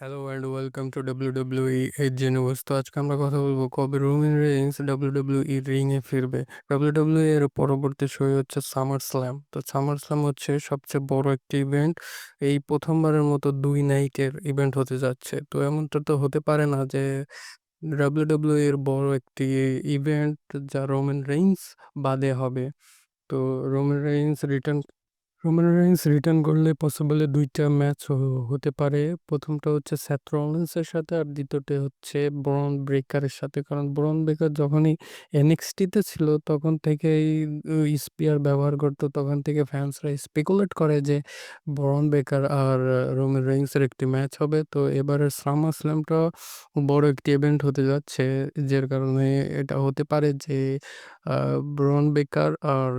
Hello and welcome to WWE eight geniuses তো আজকে আমরা কথা বলব কবে রোমিন রেইন্স WWE রিং এ ফিরবে। WWE এর পরবর্তী শো হচ্ছে সামার স্ল্যাম তো সামার স্ল্যাম হচ্ছে সবচেয়ে বড় একটি ইভেন্ট এই প্রথমবারের মতো দুই নাইটের ইভেন্ট হতে যাচ্ছে। তো এমনটা তো হতে পারে না যে WWE এর বড় একটি ইভেন্ট যা রোমান রেইন্স বাদে হবে। তো Roman Reigns return Roman Reigns return করলে পসিবলি দুইটা ম্যাচ হতে পারে। প্রথমটা হচ্ছে স্যাথ রলিন্সের সাথে আর দ্বিতীয়টা হচ্ছে ব্রন ব্রেকারের সাথে। কারণ ব্রন ব্রেকার যখনই এনএক্সটিতে ছিল, তখন থেকেই স্পিয়ার ব্যবহার করতো। তখন থেকে ফ্যান্সরা স্পেকুলেট করে যে ব্রন বেকার আর রোমান রেইন্সের একটি ম্যাচ হবে। তো এবারের সামার স্ল্যামটা বড় একটি ইভেন্ট হতে যাচ্ছে, যার কারণে এটা হতে পারে যে ব্রন বেকার আর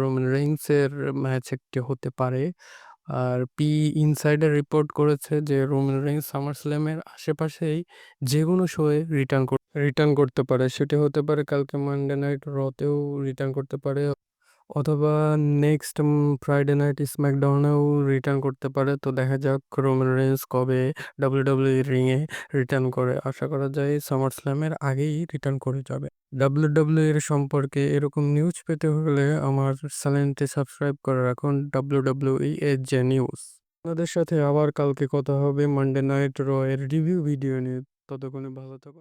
রোমান রেইন্সের ম্যাচ একটি হতে পারে। আর পি ইনসাইডার রিপোর্ট করেছে যে রোমান সামার সামারস্ল্যামের আশেপাশেই যে কোনো শোয়ে রিটার্ন রিটার্ন করতে পারে। সেটি হতে পারে কালকে মানডে নাইট রতেও রিটার্ন করতে পারে। অথবা নেক্সট ফ্রাইডে নাইট স্ম্যাকডাউনেও রিটার্ন করতে পারে। তো দেখা যাক রোমান রেইন্স কবে ডাব্লিউ ডাব্লিউ রিংয়ে রিটার্ন করে। আশা করা যায় সামার স্ল্যামের আগেই রিটার্ন করে যাবে। ডাব্লিউ ডাব্লিউ এর সম্পর্কে এরকম নিউজ পেতে হলে আমার চ্যানেলটি সাবস্ক্রাইব করে রাখুন। ডাব্লিউ ডাব্লিউ ই এর যে নিউজ আপনাদের সাথে আবার কালকে কথা হবে। মানডে নাইট র এর রিভিউ ভিডিও নিয়ে। ততক্ষণে ভালো থাকুন।